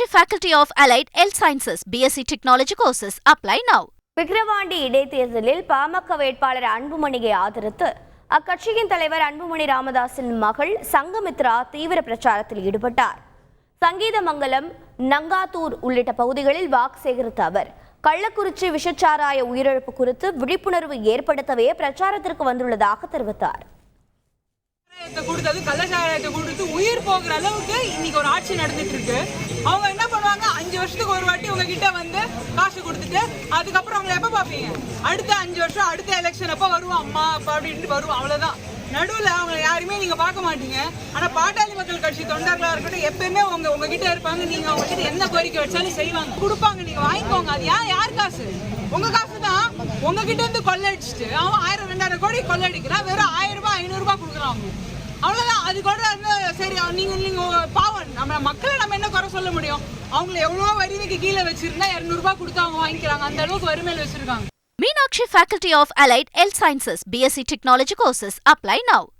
Meenakshi Faculty of Allied Health Sciences, BSc Technology courses. Apply now. Vikravandi இடைத்தேர்தலில் பாமக வேட்பாளர் அன்புமணியை ஆதரித்து அக்கட்சியின் தலைவர் அன்புமணி ராமதாஸின் மகள் சங்கமித்ரா தீவிர பிரச்சாரத்தில் ஈடுபட்டார் சங்கீதமங்கலம் நங்காத்தூர் உள்ளிட்ட பகுதிகளில் வாக்கு சேகரித்த அவர் கள்ளக்குறிச்சி விஷச்சாராய உயிரிழப்பு குறித்து விழிப்புணர்வு ஏற்படுத்தவே பிரச்சாரத்திற்கு வந்துள்ளதாக தெரிவித்தார் சாராயத்தை கொடுத்தது கள்ள சாராயத்தை கொடுத்து உயிர் போகிற அளவுக்கு ஆட்சி நடந்துட்டு இருக்கு அவங்க என்ன பண்ணுவாங்க? அஞ்சு வருஷத்துக்கு ஒரு வாட்டி உங்ககிட்ட வந்து காசு கொடுத்துட்டு அதுக்கப்புறம் அவங்களை எப்ப பார்ப்பீங்க? அடுத்த அஞ்சு வருஷம் அடுத்த எலெக்ஷன் அப்ப வருவோம். அம்மா அப்பா அப்படின்ட்டு வருவோம். அவ்வளவுதான். நடுவில் அவங்க யாருமே நீங்க பார்க்க மாட்டீங்க. ஆனா பாட்டாளி மக்கள் கட்சி தொண்டர்களா இருக்கட்டும் எப்பயுமே உங்க உங்ககிட்ட இருப்பாங்க. நீங்க அவங்ககிட்ட என்ன கோரிக்கை வச்சாலும் செய்வாங்க. கொடுப்பாங்க. நீங்க வாங்கிக்கோங்க. அது யார் யார் காசு? உங்க காசு தான் உங்ககிட்ட இருந்து கொள்ளடிச்சிட்டு அவன் ஆயிரம் ரெண்டாயிரம் கோடி கொள்ளடிக்கிறான். வெறும் ஆயிரம் ரூபாய் ஐநூறு ரூபாய் கொடுக்குறான் அவங்க. அவ்வளவுதான். அது கூட வந்து சரி அவன் நீங்க நீங்க நம்ம மக்களை நம்ம என்ன குறை சொல்ல முடியும்? அவங்கள எவ்வளோ வரிவுக்கு கீழே வச்சிருந்தா இரநூறுபா கொடுத்து அவங்க வாங்கிக்கிறாங்க. அந்த அளவுக்கு வறுமையில் வச்சிருக்காங்க. Meenakshi faculty of allied health sciences BSc technology courses apply now